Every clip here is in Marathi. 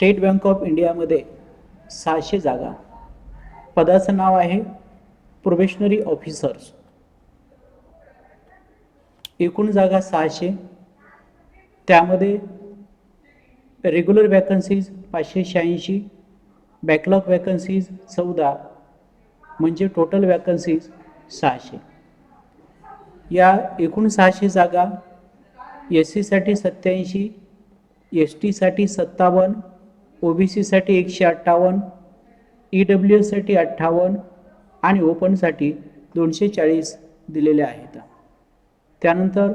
स्टेट बँक ऑफ इंडियामध्ये सहाशे जागा. पदाचं नाव आहे प्रोबेशनरी ऑफिसर्स. एकूण जागा सहाशे. त्यामध्ये रेग्युलर वॅकन्सीज पाचशे शहाऐंशी बॅकलॉग वॅकन्सीज चौदा म्हणजे टोटल वॅकन्सीज सहाशे. या एकूण सहाशे जागा एस सीसाठी सत्याऐंशी एस टीसाठी सत्तावन्न ओ बी सीसाठी एकशे अठ्ठावन्न ई डब्ल्यू एससाठी अठ्ठावन्न आणि ओपनसाठी दोनशे चाळीस दिलेल्या आहेत. त्यानंतर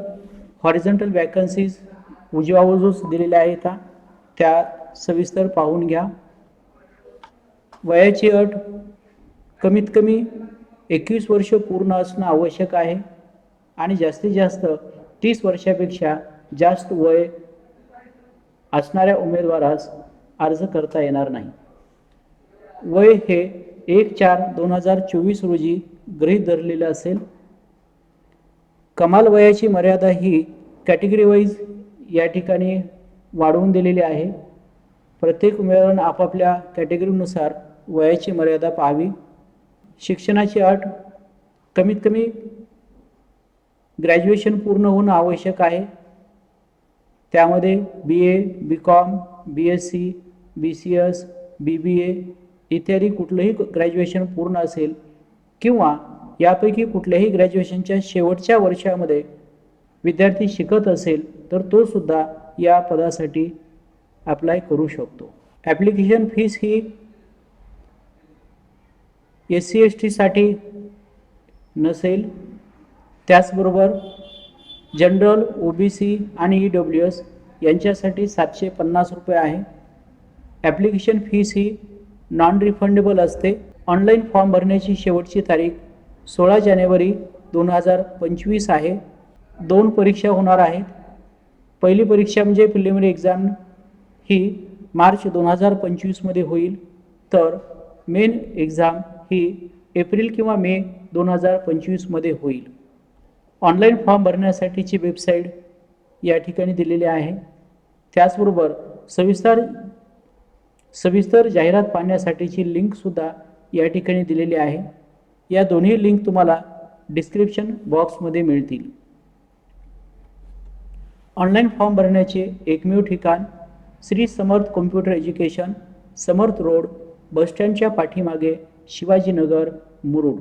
हॉरिझॉन्टल वॅकन्सीज उजव्या बाजूस दिलेल्या आहेत. त्या सविस्तर पाहून घ्या. वयाची अट कमीत कमी एकवीस वर्ष पूर्ण असणं आवश्यक आहे आणि जास्तीत जास्त तीस वर्षापेक्षा जास्त वय असणाऱ्या उमेदवारास अर्ज करता येणार नाही. वय हे एक चार दोन हजार चोवीस रोजी गृहीत धरलेलं असेल. कमाल वयाची मर्यादा ही कॅटेगरी वाईज या ठिकाणी वाढवून दिलेली आहे. प्रत्येक उमेदवारानं आपापल्या कॅटेगरीनुसार वयाची मर्यादा पाहावी. शिक्षणाची अट कमीत कमी ग्रॅज्युएशन पूर्ण होणं आवश्यक आहे. त्यामध्ये B A B com B S C B C S B B A इत्यादी कुठलंही ग्रॅज्युएशन पूर्ण असेल किंवा यापैकी कुठल्याही ग्रॅज्युएशनच्या शेवटच्या वर्षामध्ये विद्यार्थी शिकत असेल तर तो सुद्धा या पदासाठी अप्लाय करू शकतो. ॲप्लिकेशन फीस ही एस सी एस टीसाठी नसेल. त्याचबरोबर जनरल ओ बी सी आणि ई डब्ल्यू एस यांच्यासाठी सातशे पन्नास रुपये आहे. ॲप्लिकेशन फीस ही नॉन रिफंडेबल असते. ऑनलाईन फॉर्म भरण्याची शेवटची तारीख सोळा जानेवारी दोन हजार पंचवीस आहे. दोन परीक्षा होणार आहेत. पहिली परीक्षा म्हणजे प्रिलिमिनरी एक्झाम ही मार्च दोन हजार पंचवीसमध्ये होईल. तर मेन एक्झाम ही एप्रिल किंवा मे दोन हजार पंचवीसमध्ये होईल. ऑनलाईन फॉर्म भरण्यासाठीची वेबसाईट या ठिकाणी दिलेली आहे. त्याचबरोबर सविस्तर सविस्तर जाहिरात पाहण्यासाठीची लिंकसुद्धा या ठिकाणी दिलेली आहे. या दोन्ही लिंक तुम्हाला डिस्क्रिप्शन बॉक्समध्ये मिळतील. ऑनलाईन फॉर्म भरण्याचे एकमेव ठिकाण Shri Samarth computer education Samarth road बसस्टँडच्या पाठीमागे शिवाजीनगर मुरुड.